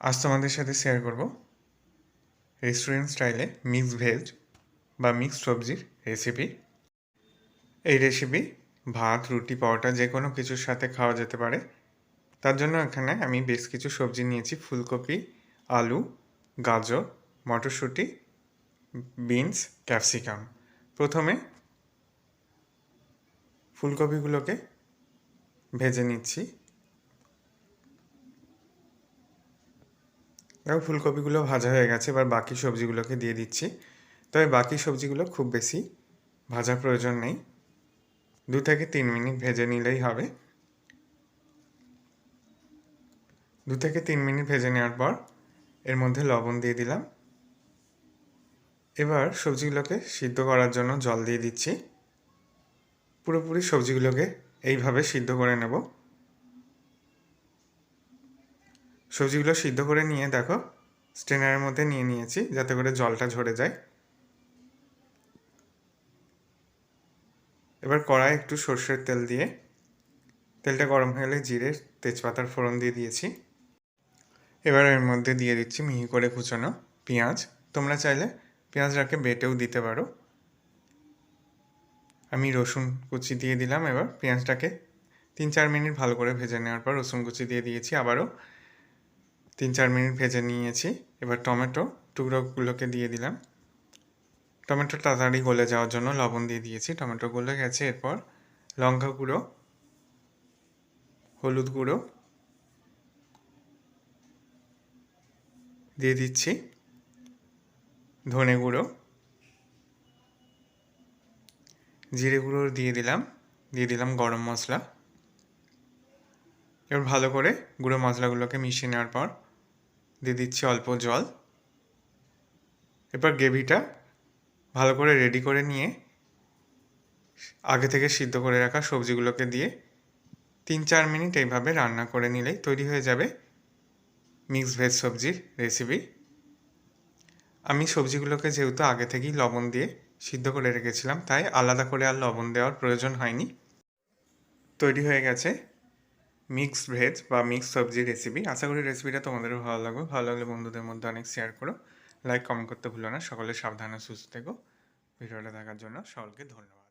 আজ তোমাদের সাথে শেয়ার করব রেস্টুরেন্ট স্টাইলে মিক্স ভেজ বা মিক্স সবজির রেসিপি এই রেসিপি ভাত, রুটি, পরোটা যে কোনো কিছুর সাথে খাওয়া যেতে পারে। তার জন্য এখানে আমি বেশ কিছু সবজি নিয়েছি, ফুলকপি, আলু, গাজর, মটরশুঁটি, বিনস, ক্যাপসিকাম। প্রথমে ফুলকপিগুলোকে ভেজে নিচ্ছি। দেখো, ফুলকপিগুলো ভাজা হয়ে গেছে, এবার বাকি সবজিগুলোকে দিয়ে দিচ্ছি। তবে বাকি সবজিগুলো খুব বেশি ভাজার প্রয়োজন নেই। দু থেকে তিন মিনিট ভেজে নিলেই হবে। দু থেকে তিন মিনিট ভেজে নেওয়ার পর এর মধ্যে লবণ দিয়ে দিলাম। এবার সবজিগুলোকে সিদ্ধ করার জন্য জল দিয়ে দিচ্ছি। পুরোপুরি সবজিগুলোকে এইভাবে সিদ্ধ করে নেব। সবজিগুলো সিদ্ধ করে নিয়ে দেখো স্টেনারের মধ্যে নিয়ে নিয়েছি যাতে করে জলটা ঝরে যায়। এবার কড়াই একটু সর্ষের তেল দিয়ে, তেলটা গরম হয়ে গেলে জিরে, তেজপাতার ফোড়ন দিয়ে দিয়েছি। এবার এর মধ্যে দিয়ে দিচ্ছি মিহি করে কুচানো পেঁয়াজ। তোমরা চাইলে পেঁয়াজটাকে বেটেও দিতে পারো। আমি রসুন কুচি দিয়ে দিলাম এবার। পেঁয়াজটাকে তিন চার মিনিট ভালো করে ভেজে নেওয়ার পর রসুন কুচি দিয়ে দিয়েছি। আবারও তিন চার মিনিট ভেজে নিয়েছি। এবার টমেটো টুকরোগুলোকে দিয়ে দিলাম। টমেটো তাড়াতাড়ি গলে যাওয়ার জন্য লবণ দিয়ে দিয়েছি। টমেটো গলে গেছে। এরপর লঙ্কা গুঁড়ো, হলুদ গুঁড়ো দিয়ে দিচ্ছি। ধনে গুঁড়ো, জিরে গুঁড়ো দিয়ে দিলাম। দিয়ে দিলাম গরম মশলা। এবার ভালো করে গুঁড়ো মশলাগুলোকে মিশিয়ে নেওয়ার পর দিয়ে দিচ্ছি অল্প জল। এবার গ্রেভিটা ভালো করে রেডি করে নিয়ে আগে থেকে সিদ্ধ করে রাখা সবজিগুলোকে দিয়ে তিন চার মিনিট এইভাবে রান্না করে নিলেই তৈরি হয়ে যাবে মিক্স ভেজ সবজির রেসিপি আমি সবজিগুলোকে যেহেতু আগে থেকেই লবণ দিয়ে সিদ্ধ করে রেখেছিলাম, তাই আলাদা করে আর লবণ দেওয়ার প্রয়োজন হয়নি। তৈরি হয়ে গেছে। মিক্স ভেজ বা মিক্সড সবজি রেসিপি আশা করি রেসিপিটা তোমাদেরও ভালো লাগবে। ভালো লাগলে বন্ধুদের মধ্যে অনেক শেয়ার করো। লাইক কমেন্ট করতে ভুলো না। সকলে সাবধানে সুস্থ থেকো। ভিডিওটা দেখার জন্য সকলকে ধন্যবাদ।